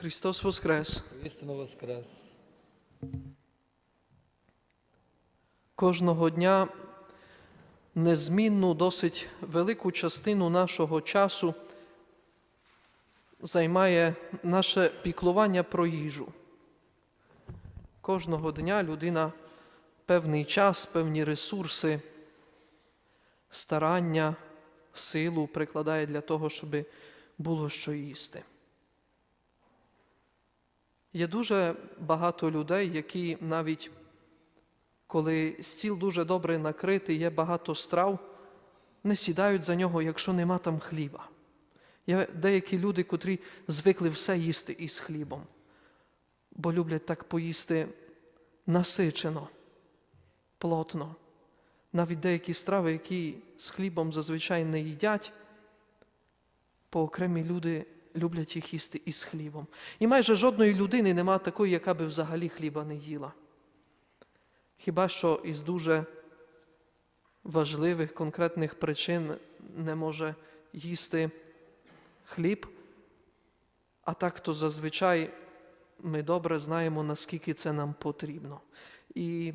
Христос Воскрес! Істинно воскрес. Кожного дня незмінну, досить велику частину нашого часу займає наше піклування про їжу. Кожного дня людина певний час, певні ресурси, старання, силу прикладає для того, щоб було що їсти. Є дуже багато людей, які навіть коли стіл дуже добре накритий, є багато страв, не сідають за нього, якщо нема там хліба. Є деякі люди, котрі звикли все їсти із хлібом, бо люблять так поїсти насичено, плотно. Навіть деякі страви, які з хлібом зазвичай не їдять, поокремі люди люблять їх їсти із хлібом. І майже жодної людини нема такої, яка би взагалі хліба не їла. Хіба що із дуже важливих конкретних причин не може їсти хліб, а так то зазвичай ми добре знаємо, наскільки це нам потрібно. І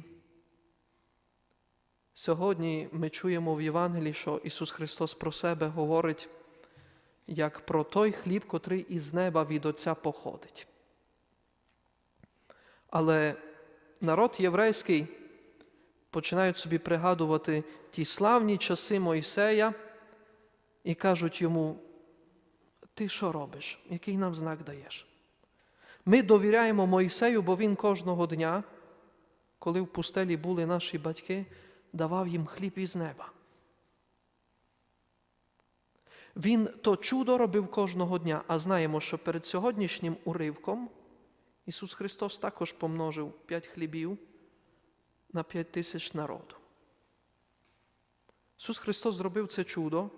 сьогодні ми чуємо в Євангелії, що Ісус Христос про себе говорить як про той хліб, котрий із неба від Отця походить. Але народ єврейський починають собі пригадувати ті славні часи Мойсея і кажуть йому: Ти що робиш? Який нам знак даєш? Ми довіряємо Мойсею, бо він кожного дня, коли в пустелі були наші батьки, давав їм хліб із неба. Він то чудо робив кожного дня, а знаємо, що перед сьогоднішнім уривком Ісус Христос також помножив п'ять хлібів на п'ять тисяч народу. Ісус Христос зробив це чудо,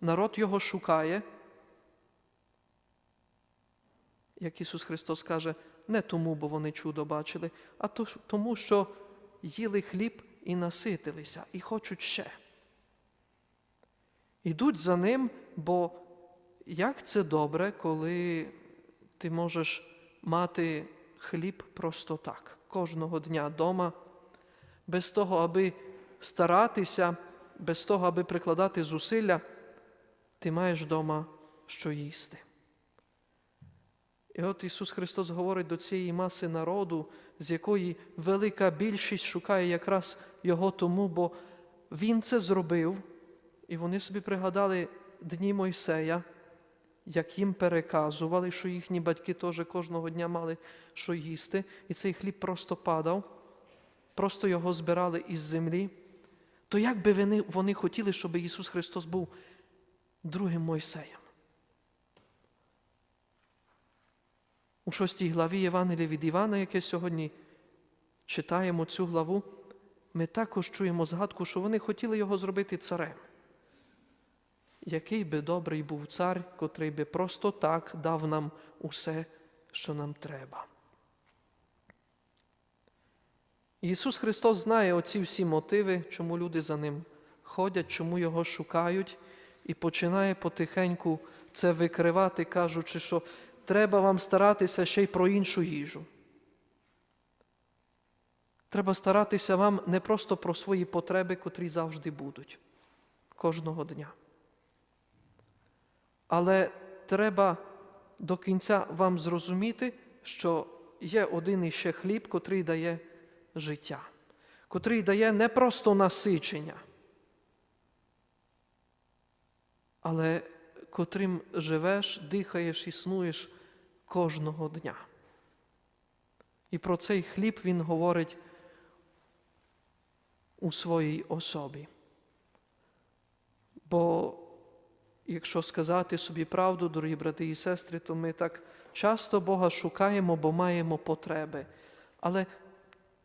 народ Його шукає. Як Ісус Христос каже, не тому, бо вони чудо бачили, а то- тому, що їли хліб і наситилися, і хочуть ще. Ідуть за ним, бо як це добре, коли ти можеш мати хліб просто так, кожного дня вдома, без того, аби старатися, без того, аби прикладати зусилля, ти маєш вдома що їсти. І от Ісус Христос говорить до цієї маси народу, з якої велика більшість шукає якраз Його тому, бо Він це зробив, і вони собі пригадали дні Мойсея, як їм переказували, що їхні батьки теж кожного дня мали що їсти, і цей хліб просто падав, просто його збирали із землі. То як би вони, вони хотіли, щоб Ісус Христос був другим Мойсеєм? У шостій главі Євангелія від Івана, яке сьогодні читаємо цю главу, ми також чуємо згадку, що вони хотіли його зробити царем. Який би добрий був цар, котрий би просто так дав нам усе, що нам треба. Ісус Христос знає оці всі мотиви, чому люди за Ним ходять, чому Його шукають, і починає потихеньку це викривати, кажучи, що треба вам старатися ще й про іншу їжу. Треба старатися вам не просто про свої потреби, котрі завжди будуть кожного дня. Але треба до кінця вам зрозуміти, що є один іще хліб, котрий дає життя, котрий дає не просто насичення, але котрим живеш, дихаєш, існуєш кожного дня. І про цей хліб він говорить у своїй особі. Бо якщо сказати собі правду, дорогі брати і сестри, то ми так часто Бога шукаємо, бо маємо потреби. Але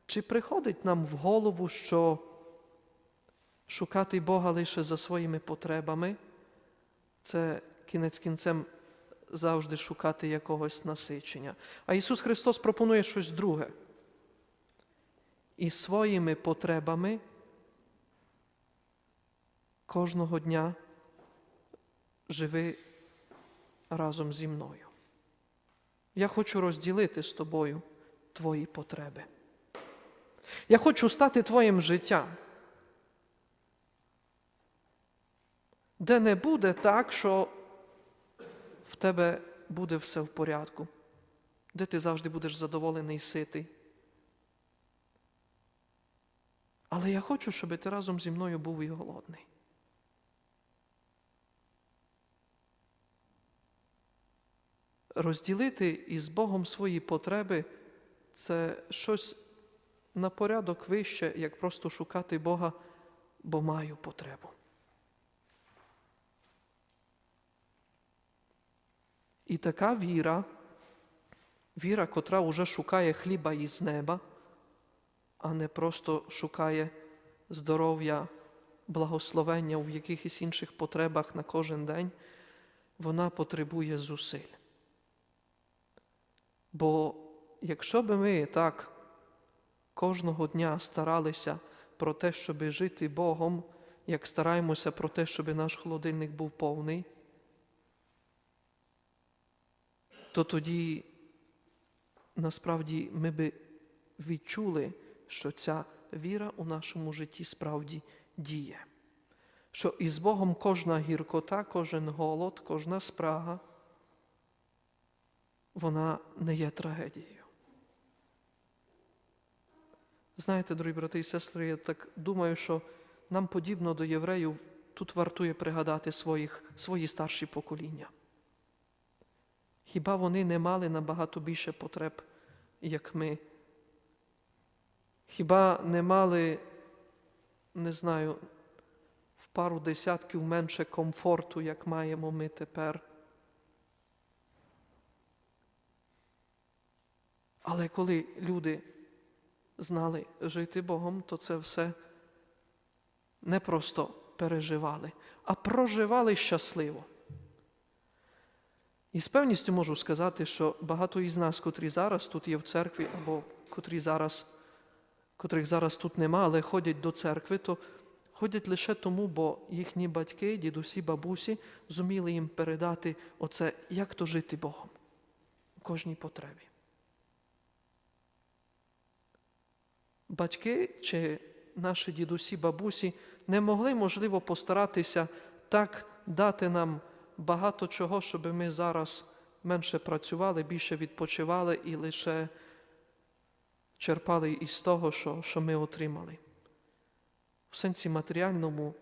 чи приходить нам в голову, що шукати Бога лише за своїми потребами, це кінець кінцем завжди шукати якогось насичення. А Ісус Христос пропонує щось друге. І своїми потребами кожного дня живи разом зі мною. Я хочу розділити з тобою твої потреби. Я хочу стати твоїм життям, де не буде так, що в тебе буде все в порядку, де ти завжди будеш задоволений і ситий. Але я хочу, щоб ти разом зі мною був і голодний. Розділити із Богом свої потреби це щось на порядок вище, як просто шукати Бога, бо маю потребу. І така віра, віра, котра уже шукає хліба із неба, а не просто шукає здоров'я, благословення в якихось інших потребах на кожен день, вона потребує зусиль. Бо якщо би ми так кожного дня старалися про те, щоб жити Богом, як стараємося про те, щоб наш холодильник був повний, то тоді насправді ми би відчули, що ця віра у нашому житті справді діє. Що із Богом кожна гіркота, кожен голод, кожна спрага, вона не є трагедією. Знаєте, дорогі брати і сестри, я так думаю, що нам подібно до євреїв тут вартує пригадати своїх, свої старші покоління. Хіба вони не мали набагато більше потреб, як ми? Хіба не мали, не знаю, в пару десятків менше комфорту, як маємо ми тепер? Але коли люди знали жити Богом, то це все не просто переживали, а проживали щасливо. І з певністю можу сказати, що багато із нас, котрі зараз тут є в церкві, або котрі зараз, котрих зараз тут нема, але ходять до церкви, то ходять лише тому, бо їхні батьки, дідусі, бабусі зуміли їм передати оце, як то жити Богом у кожній потребі. Батьки чи наші дідусі, бабусі не могли, можливо, постаратися так дати нам багато чого, щоб ми зараз менше працювали, більше відпочивали і лише черпали із того, що, що ми отримали. В сенсі матеріальному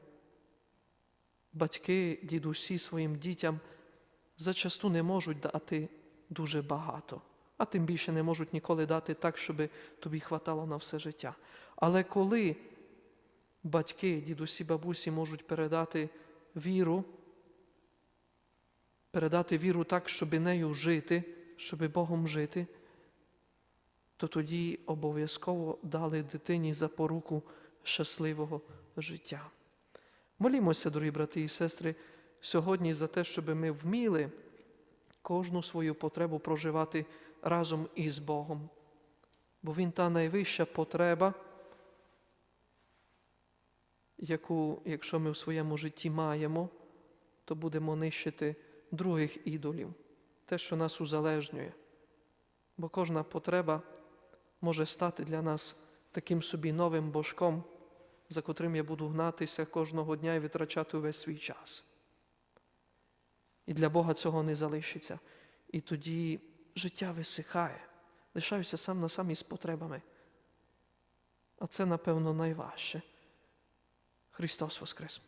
батьки, дідусі своїм дітям зачасту не можуть дати дуже багато, а тим більше не можуть ніколи дати так, щоб тобі хватало на все життя. Але коли батьки, дідусі, бабусі можуть передати віру, передати віру так, щоб нею жити, щоб Богом жити, то тоді обов'язково дали дитині запоруку щасливого життя. Молімося, дорогі брати і сестри, сьогодні за те, щоб ми вміли кожну свою потребу проживати разом із Богом. Бо Він та найвища потреба, яку, якщо ми в своєму житті маємо, то будемо нищити других ідолів, те, що нас узалежнює. Бо кожна потреба може стати для нас таким собі новим божком, за котрим я буду гнатися кожного дня і витрачати увесь свій час. І для Бога цього не залишиться. І тоді життя висихає, лишаюся сам на сам із потребами. А це, напевно, найважче. Христос Воскрес!